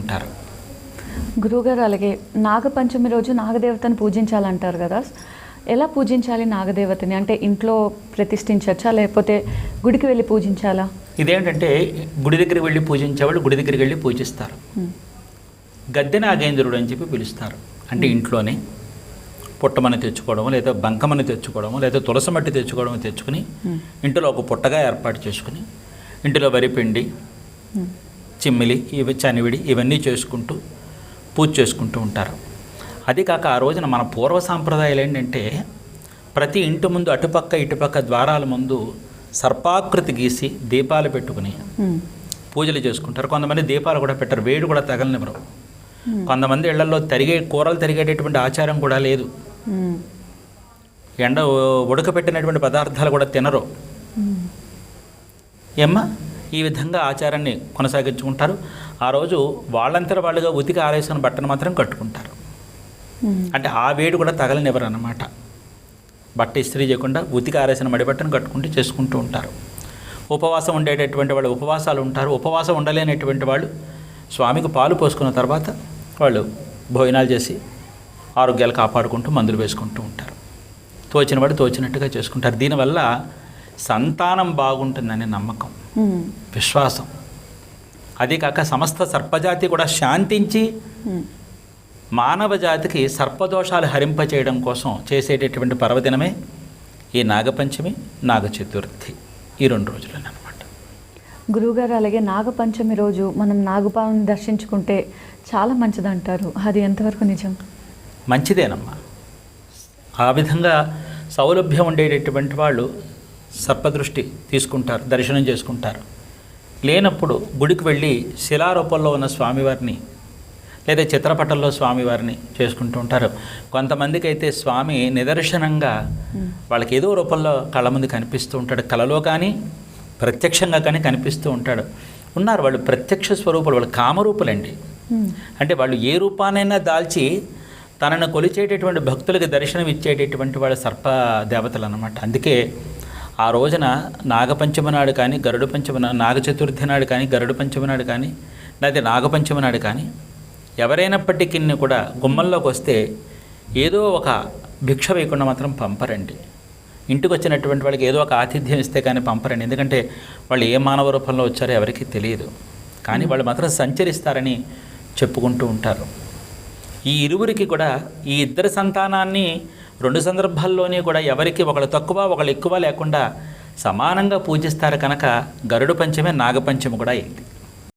ఉంటారు. గురువుగారు అలాగే నాగపంచమి రోజు నాగదేవతను పూజించాలంటారు కదా. ఎలా పూజించాలి నాగదేవతని? అంటే ఇంట్లో ప్రతిష్ఠించవచ్చా లేకపోతే గుడికి వెళ్ళి పూజించాలా? ఇదేంటంటే గుడి దగ్గరికి వెళ్ళి పూజించేవాళ్ళు గుడి దగ్గరికి వెళ్ళి పూజిస్తారు. గద్దె నాగేంద్రుడు అని చెప్పి పిలుస్తారు. అంటే ఇంట్లోనే పుట్టమని తెచ్చుకోవడం లేదా బంకమని తెచ్చుకోవడం లేదా తులసి మట్టి తెచ్చుకోవడం తెచ్చుకుని ఇంటిలో ఒక పుట్టగా ఏర్పాటు చేసుకుని ఇంటిలో వరిపిండి ఉమ్, చిమ్మిలి ఇవి చనివిడి ఇవన్నీ చేసుకుంటూ పూజ చేసుకుంటూ ఉంటారు. అది కాక ఆ రోజున మన పూర్వ సాంప్రదాయాలు ఏంటంటే ప్రతి ఇంటి ముందు అటుపక్క ఇటుపక్క ద్వారాల ముందు సర్పాకృతి గీసి దీపాలు పెట్టుకుని పూజలు చేసుకుంటారు. కొంతమంది దీపాలు కూడా పెట్టరు వేడి కూడా తగలనివ్వరు. కొంతమంది ఇళ్ళలో తరిగే కూరలు తరిగేటటువంటి ఆచారం కూడా లేదు. ఎండ ఉడకపెట్టినటువంటి పదార్థాలు కూడా తినరు. ఏమ్మా? ఈ విధంగా ఆచారాన్ని కొనసాగించుకుంటారు. ఆ రోజు వాళ్ళంతట వాళ్ళుగా ఉతికి ఆరేసిన బట్టను మాత్రం కట్టుకుంటారు. అంటే ఆ వేడి కూడా తగలనివ్వరు అన్నమాట. బట్ట ఇస్త్రీ చేయకుండా ఉతికి ఆరేసిన మడి బట్టను కట్టుకుంటూ చేసుకుంటూ ఉంటారు. ఉపవాసం ఉండేటటువంటి వాళ్ళు ఉపవాసాలు ఉంటారు. ఉపవాసం ఉండలేనటువంటి వాళ్ళు స్వామికి పాలు పోసుకున్న తర్వాత వాళ్ళు భోజనాలు చేసి ఆరోగ్యాలు కాపాడుకుంటూ మందులు వేసుకుంటూ ఉంటారు. తోచిన వాడు తోచినట్టుగా చేసుకుంటారు. దీనివల్ల సంతానం బాగుంటుందనే నమ్మకం. విశ్వాసం. అదే కాక సమస్త సర్పజాతి కూడా శాంతించి. మానవ జాతికి సర్పదోషాలు హరింపచేయడం కోసం చేసేటటువంటి పర్వదినమే ఈ నాగపంచమి నాగ చతుర్థి ఈ రెండు రోజులనమాట. గురువుగారు అలాగే నాగపంచమి రోజు మనం నాగపాముని దర్శించుకుంటే చాలా మంచిదంటారు. అది ఎంతవరకు నిజం? మంచిదేనమ్మా. ఆ విధంగా సౌలభ్యం ఉండేటటువంటి వాళ్ళు సర్పదృష్టి తీసుకుంటారు దర్శనం చేసుకుంటారు. లేనప్పుడు గుడికి వెళ్ళి శిలారూపంలో ఉన్న స్వామివారిని లేదా చిత్రపటంలో స్వామివారిని చేసుకుంటూ ఉంటారు. కొంతమందికి అయితే స్వామి నిదర్శనంగా వాళ్ళకి ఏదో రూపంలో కళ్ళ ముందు కనిపిస్తూ ఉంటాడు కళలో కానీ ప్రత్యక్షంగా కానీ కనిపిస్తూ ఉంటాడు. ఉన్నారు వాళ్ళు ప్రత్యక్ష స్వరూపాలు వాళ్ళు కామరూపులండి. అంటే వాళ్ళు ఏ రూపానైనా దాల్చి తనను కొలిచేటటువంటి భక్తులకు దర్శనం ఇచ్చేటటువంటి వాళ్ళ సర్ప దేవతలు అన్నమాట అందుకే ఆ రోజున నాగపంచమి నాడు కానీ గరుడు పంచమి నాగ చతుర్థి నాడు కానీ గరుడు పంచమి నాడు కానీ లేదా నాగపంచమి నాడు కానీ ఎవరైనప్పటికీ కూడా గుమ్మంలోకి వస్తే ఏదో ఒక భిక్ష వేయకుండా మాత్రం పంపరండి. ఇంటికి వచ్చినటువంటి వాళ్ళకి ఏదో ఒక ఆతిథ్యం ఇస్తే కానీ పంపరండి. ఎందుకంటే వాళ్ళు ఏ మానవ రూపంలో వచ్చారో ఎవరికీ తెలియదు. కానీ వాళ్ళు మాత్రం సంచరిస్తారని చెప్పుకుంటూ ఉంటారు. ఈ ఇరువురికి కూడా ఈ ఇద్దరు సంతానాన్ని రెండు సందర్భాల్లోనే కూడా ఎవరికి ఒకళ్ళు తక్కువ ఒకళ్ళు ఎక్కువ లేకుండా సమానంగా పూజిస్తారు కనుక గరుడు పంచమే నాగపంచమి కూడా అయింది.